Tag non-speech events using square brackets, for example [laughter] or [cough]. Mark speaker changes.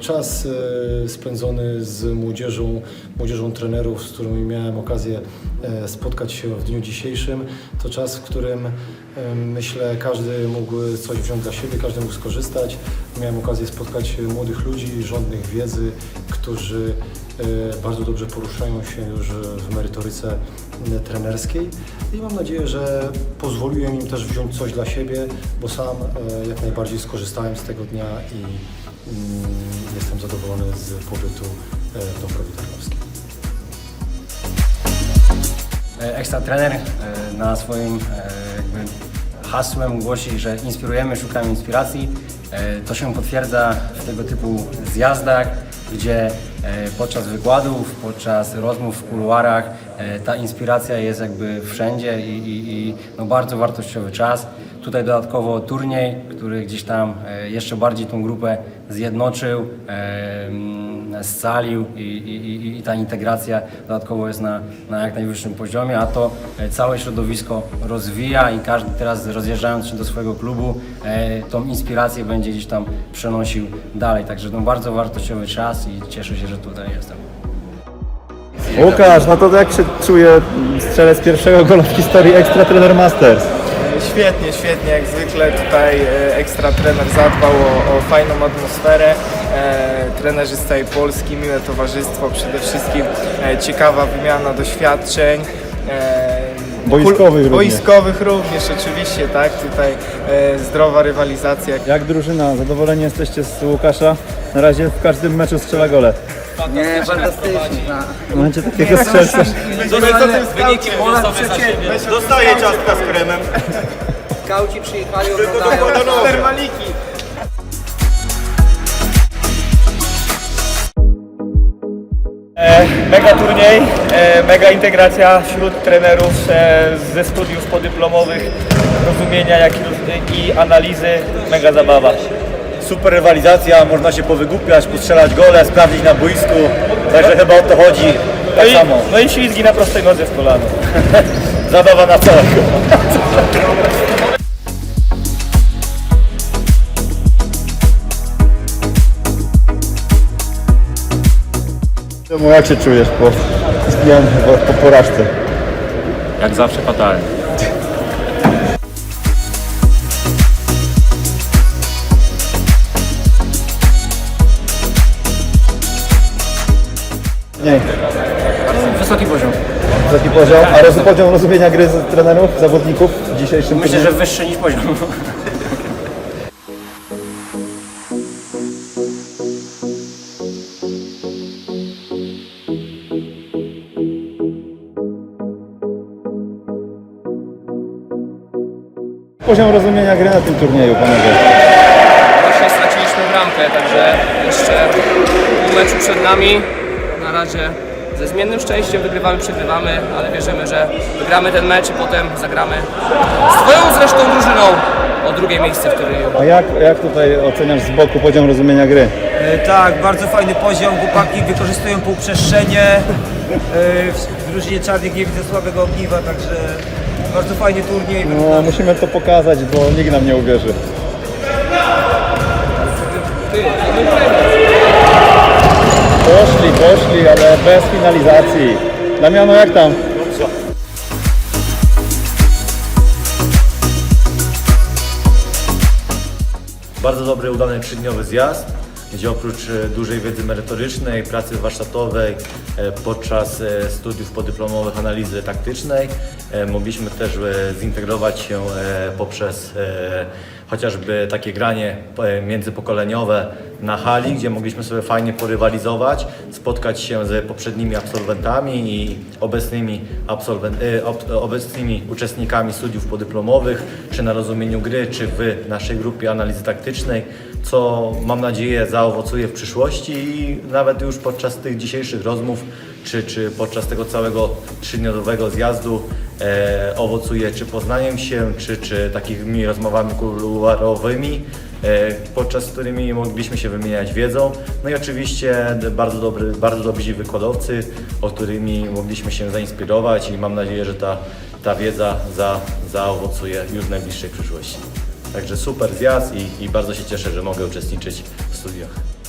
Speaker 1: czas e, spędzony z młodzieżą, młodzieżą trenerów, z którymi miałem okazję e, spotkać się w dniu dzisiejszym, to czas, w którym e, myślę każdy mógł coś wziąć dla siebie, każdy mógł skorzystać. Miałem okazję spotkać młodych ludzi, żądnych wiedzy, którzy bardzo dobrze poruszają się już w merytoryce e, trenerskiej i mam nadzieję, że pozwoliłem im też wziąć coś dla siebie, bo sam e, jak najbardziej skorzystałem z tego dnia i mm, jestem zadowolony z pobytu e, w Dąbrowie Tarnowskiej.
Speaker 2: E, Ekstra trener e, na swoim e, hasłem głosi, że inspirujemy, szukamy inspiracji. E, To się potwierdza w tego typu zjazdach, gdzie e, podczas wykładów, podczas rozmów w kuluarach e, ta inspiracja jest jakby wszędzie i, i, i no bardzo wartościowy czas. Tutaj dodatkowo turniej, który gdzieś tam e, jeszcze bardziej tą grupę zjednoczył, e, mm, scalił i, i, i- ta integracja dodatkowo jest na, na jak najwyższym poziomie, a to e, całe środowisko rozwija i każdy teraz rozjeżdżając się do swojego klubu tą inspirację będzie gdzieś tam przenosił dalej. Także no bardzo wartościowy czas i cieszę się, że tutaj jestem.
Speaker 3: Łukasz, no to jak się czuje strzelec pierwszego gola w historii Extra Trener Masters?
Speaker 4: Świetnie, świetnie, jak zwykle tutaj e, ekstra trener zadbał o, o fajną atmosferę. E, trenerzy z całej Polski, miłe towarzystwo, przede wszystkim e, ciekawa wymiana doświadczeń. E,
Speaker 3: Boiskowych również.
Speaker 4: Boiskowych również, oczywiście, tak, tutaj e, zdrowa rywalizacja.
Speaker 3: Jak drużyna, zadowoleni jesteście z Łukasza? Na razie w każdym meczu strzela gole.
Speaker 5: Nie, fantastycznie.
Speaker 3: Macie takiego strzelca?
Speaker 5: Wyniki za siebie.
Speaker 6: Dostaję ciastka z kremem.
Speaker 5: Skauci przyjechali, oglądają.
Speaker 4: Termaliki.
Speaker 7: Mega turniej, e, mega integracja wśród trenerów e, ze studiów podyplomowych, rozumienia jak i, i analizy, mega zabawa.
Speaker 6: Super rywalizacja, można się powygłupiać, postrzelać gole, sprawdzić na boisku. Także chyba o to chodzi.
Speaker 7: No
Speaker 6: Tak
Speaker 7: i,
Speaker 6: samo.
Speaker 7: no i ślizgi na prostej nodze w kolano. [laughs]
Speaker 6: Zabawa na całego. [laughs]
Speaker 3: Czemu, jak się czujesz po, po porażce?
Speaker 8: Jak zawsze fatalnie.
Speaker 3: Nie,
Speaker 2: Wysoki poziom.
Speaker 3: taki poziom. A roz, poziom rozumienia gry z trenerów, zawodników w dzisiejszym
Speaker 2: Myślę, że
Speaker 3: turnieju?
Speaker 2: wyższy niż poziom. [laughs]
Speaker 3: Poziom rozumienia gry na tym turnieju, panowie.
Speaker 9: Właśnie straciliśmy bramkę, także jeszcze pół meczu przed nami. Na razie ze zmiennym szczęściem wygrywamy, przegrywamy, ale wierzymy, że wygramy ten mecz i potem zagramy z Twoją zresztą drużyną o drugie miejsce w turnieju.
Speaker 3: A jak, jak tutaj oceniasz z boku poziom rozumienia gry?
Speaker 10: E, Tak, bardzo fajny poziom. Chłopaki wykorzystują półprzestrzenie. E, W drużynie czarnych nie widzę słabego ogniwa, także bardzo fajny turniej.
Speaker 3: No, musimy to pokazać, bo nikt nam nie uwierzy. Poszli, poszli, ale bez finalizacji. Damiano, jak tam?
Speaker 6: Bardzo dobry, udany trzydniowy zjazd, gdzie oprócz e, dużej wiedzy merytorycznej, pracy warsztatowej, e, podczas e, studiów podyplomowych analizy taktycznej, mogliśmy też zintegrować się poprzez chociażby takie granie międzypokoleniowe na hali, gdzie mogliśmy sobie fajnie porywalizować, spotkać się z poprzednimi absolwentami i obecnymi, absolwen- ob- obecnymi uczestnikami studiów podyplomowych, czy na rozumieniu gry, czy w naszej grupie analizy taktycznej, co mam nadzieję zaowocuje w przyszłości i nawet już podczas tych dzisiejszych rozmów, czy, czy podczas tego całego trzydniowego zjazdu e, owocuje czy poznaniem się, czy, czy takimi rozmowami kuluarowymi, podczas którymi mogliśmy się wymieniać wiedzą. No i oczywiście bardzo, dobry, bardzo dobrzy wykładowcy, o którymi mogliśmy się zainspirować i mam nadzieję, że ta, ta wiedza za, zaowocuje już w najbliższej przyszłości. Także super zjazd i, i bardzo się cieszę, że mogę uczestniczyć w studiach.